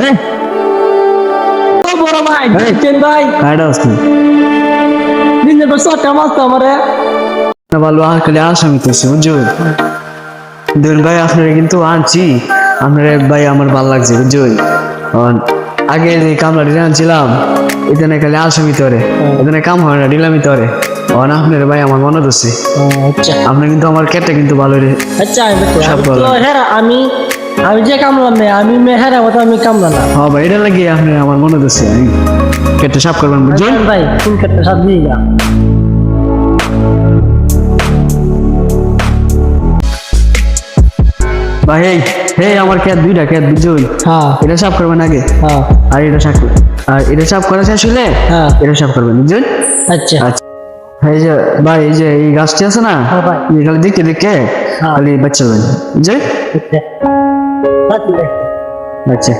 হ্যাঁ? ও বড় ভাই কেন ভাই? কাটা আসতো দিনে তো সবটা মাছ আমারে না ভালো আর খালি আসামি তো বুঝছ? ধরুন ভাই আপনারা কিন্তু আনছি। আপনারা ভাই আমার ভালো লাগছে বুঝছ? আগে যে কামলাটি আনছিলাম এখানে খালি আসামি তরে এখানে কাম হয় না ডিলামি তরে আপনার ভাই আমার মনে আচ্ছা। আপনি কিন্তু আমার কেটে কিন্তু ভালো রে। আচ্ছা আমি আমি যে কামলাম না আমি মে হেরা মতো আমি কামলা না। হ্যাঁ ভাই এটা লাগিয়ে আপনি আমার মনে ধরছে আমি কেটে সাফ করবেন বুঝছেন? ভাই কোন ক্ষেত্রে সাথ দিয়ে যা ভাই এই হে আমার ক্যাট দুইটা ক্যাট বুঝছেন হ্যাঁ। এটা সাফ করবেন আগে। হ্যাঁ। আর এটা সাফ আর এটা সাফ করা শেষ হলে হ্যাঁ। এটা সাফ করবেন বুঝছেন? আচ্ছা। আচ্ছা। এই যে ভাই এই যে এই গাছটি আছে না হ্যাঁ। এই খালি দেখে দেখে হ্যাঁ। খালি বাচ্চা যে আচ্ছা সাথী ভাই। আচ্ছা।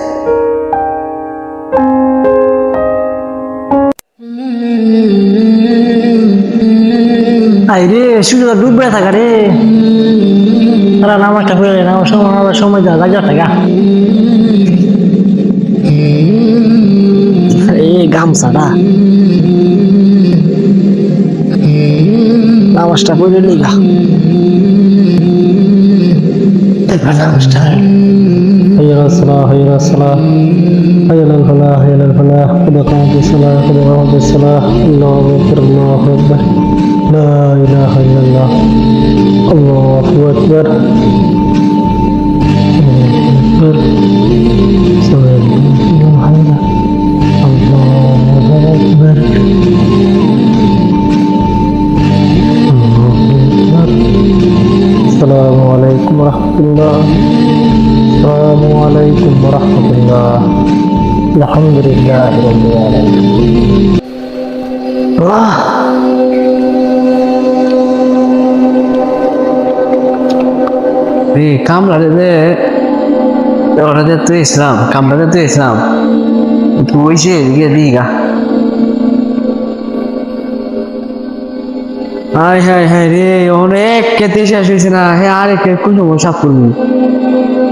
আই রে সূর্য ডুববে থাকা রে। তারা নামাজটা গেলে নামাজ সময় সময় দেওয়া লাগে থাকা এই গামছাটা। নামাজটা পড়ে নিগা নামাজটা حي على الصلاة حي على الصلاة حي على الفلاح حي على الفلاح قد قامت الصلاة قد قامت الصلاة الله أكبر الله أكبر لا إله إلا الله الله أكبر الله أكبر عليكم ورحمة الله الحمد لله رب العالمين এই কামলা রে দে ওরা দে তুই ইসলাম কামলা দে তুই ইসলাম কি হয়েছে এদিকে দিগা হাই হাই হাই রে অনেক খেতে শেষ হয়েছে না হ্যাঁ আরেক কোন সময় সাফ করবি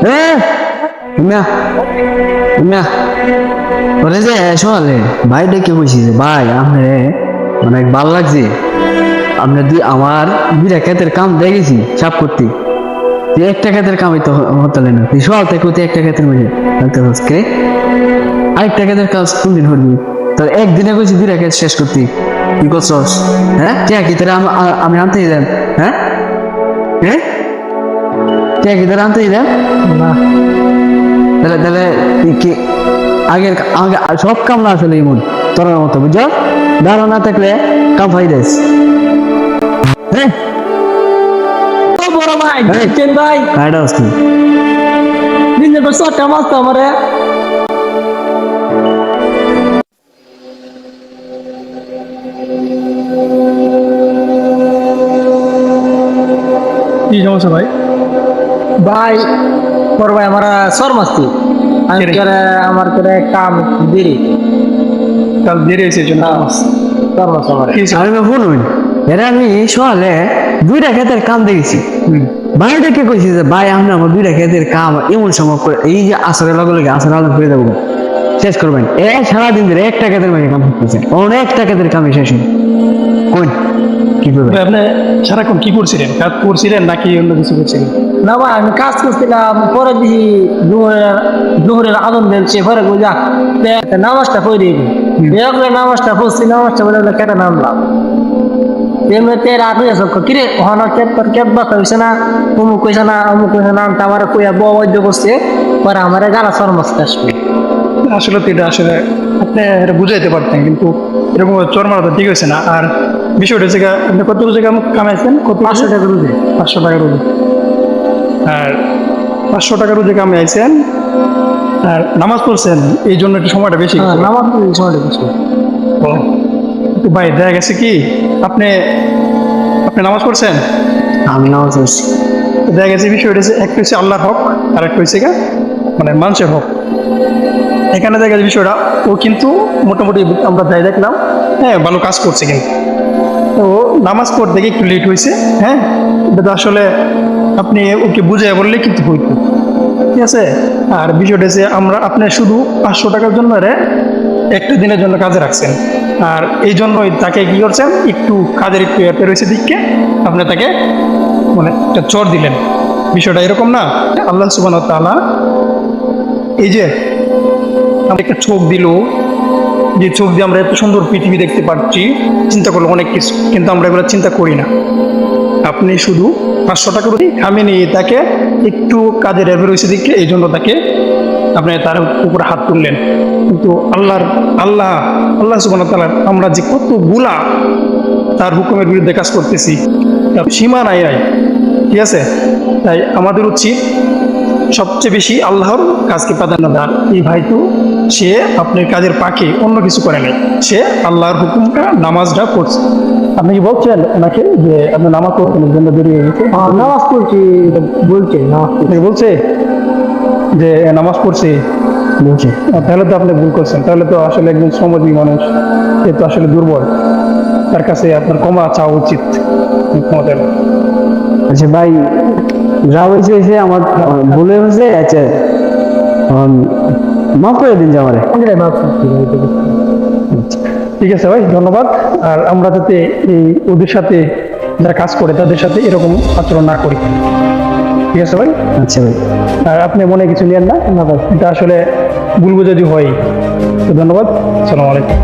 হ্যাঁ মিয়া মিয়া ওরে যে শোনালে ভাই ডেকে বসি যে, ভাই, আপনার অনেক ভালো লাগছে। আপনি দুই, আমার দুইটা ক্ষেতের কাম দেখেছি, সাফ করতে। একটা ক্ষেতের কামই তো হতে না। তুই সকাল থেকে তুই একটা ক্ষেতের মধ্যে থাকতে হচ্ছে আরেকটা ক্ষেতের কাজ কোনদিন করবি? তোর একদিনে কইছি দুইটা ক্ষেত শেষ করতি। কি করছস? হ্যাঁ? কে কি তোরা আমি আনতে দেন হ্যাঁ? হ্যাঁ কে কি তোরা আনতে দেন না। তাহলে তাহলে আগের আগে সব কাম না আসলে এমন তোর মতো বুঝছ? দাঁড়া না থাকলে কাম ফাই দেস। হ্যাঁ বড় ভাই ভাই? তো আমারে কি সমস্যা ভাই? ভাই বড় ভাই আমার সর মাস্তি আমি করে আমার করে কাম দেরি। কাল দেরি হয়েছে জন্য সর মাস আমার। আমি ফোন এরা আমি সকালে দুইটা ক্ষেতের কাম দেখেছি। কইছি যে ভাই আমরা আমার দুইটা ক্ষেতের কাম এমন করে এই যে আসরের লগে লগে আসর আলাদা করে দেবো। শেষ করবেন। এ সারাদিন ধরে একটা ক্ষেতের মাঝে কাম করতেছে। অনেকটা ক্ষেতের কামে শেষ হয়নি। কোন কি করবেন আপনি সারাক্ষণ কি করছিলেন? কাজ করছিলেন নাকি অন্য কিছু করছিলেন? না ভাই আমি কাজ করছিলাম পরে দিই দুপুরের দুপুরের আদন দিয়েছে পরে বুঝা নামাজটা পড়ে দিই বেরোলে নামাজটা পড়ছি নামাজটা বলে কেটে নামলাম। এমনিতে রাত হয়ে যাচ্ছে কিরে কর ক্যাব বাতা না? অমুক কইছে না অমুক কইছে না আমার কইয়া বৈদ্য করছে পরে আমার গালা সর আসবে। আসলে তো এটা আসলে আপনি এটা বুঝাইতে পারতেন কিন্তু এরকম চর তো ঠিক হয়েছে না। আর বিষয়টা হচ্ছে আপনি কত টাকা কামাইছেন? কত পাঁচশো টাকা রুদে পাঁচশো টাকা রোজে। আর পাঁচশো টাকা রোজে কামাইছেন আর নামাজ পড়ছেন এই জন্য একটু সময়টা বেশি। হ্যাঁ। নামাজ পড়ি সময়টা কিছু ও, তো ভাই দেখা গেছে কি? আপনি আপনি নামাজ পড়ছেন? আমি নামাজ পড়ছি। দেখা গেছে বিষয়টা হচ্ছে একটা হচ্ছে আল্লাহর হক আর একটা হচ্ছে গা মানে মানুষের হক। এখানে দেখা গেছে বিষয়টা ও কিন্তু মোটামুটি আমরা যাই দেখলাম হ্যাঁ ভালো কাজ করছে কিন্তু। তো নামাজ পড়তে গিয়ে একটু লেট হয়েছে হ্যাঁ? এটা তো আসলে আপনি ওকে বুঝাই বললে কিন্তু হইতো। ঠিক আছে? আর বিষয়টা যে আমরা আপনি শুধু পাঁচশো টাকার জন্য রে একটা দিনের জন্য কাজে রাখছেন। আর এই জন্যই তাকে কি করছেন? একটু কাজের একটু অ্যাপে রয়েছে দিককে। আপনি তাকে মানে একটা চর দিলেন। বিষয়টা এরকম না। আল্লাহ সুবান তালা এই যে আমাদের একটা চোখ দিল যে চোখ দিয়ে আমরা এত সুন্দর পৃথিবী দেখতে পাচ্ছি, চিন্তা করল অনেক কিছু, কিন্তু আমরা এগুলো চিন্তা করি না। আপনি শুধু পাঁচশো টাকা করে আমি নিয়ে তাকে একটু কাজের অ্যাপে রয়েছে দিকে এই জন্য তাকে আপনি তার উপরে হাত তুললেন। কিন্তু আল্লাহর, আল্লাহ আল্লাহ সুবান আমরা যে কতগুলা তার হুকুমের বিরুদ্ধে কাজ করতেছি সীমা নাই নাই ঠিক আছে? তাই আমাদের উচিত সবচেয়ে বেশি আল্লাহর কাজকে প্রাধান্য দেওয়া। এই ভাই তো সে আপনার কাজের পাখি অন্য কিছু করে নাই। সে আল্লাহর হুকুমটা নামাজটা পড়ছে। আপনি কি বলছেন ওনাকে যে আপনি নামাজ পড়ছেন জন্য দেরি হয়ে গেছে নামাজ পড়ছি বলছে নামাজ বলছে যে নামাজ পড়ছে। বলছি। তাহলে তো আপনি ভুল করছেন। তাহলে তো আসলে একজন সমাজী মানুষ সে তো আসলে দুর্বল। তার কাছে আপনার ক্ষমা চাওয়া উচিত। আচ্ছা ভাই যা হয়েছে আমার ভুলে হয়েছে আচ্ছা। মাফ করে দিন যে আমারে? ঠিক আছে ভাই ধন্যবাদ। আর আমরা যাতে এই ওদের সাথে যারা কাজ করে তাদের সাথে এরকম আচরণ না করি। ঠিক আছে ভাই? আচ্ছা ভাই। আর আপনি মনে কিছু নেন না? না ভাই। এটা আসলে ভুল বোঝাজি হয় তো ধন্যবাদ। সালাম আলাইকুম।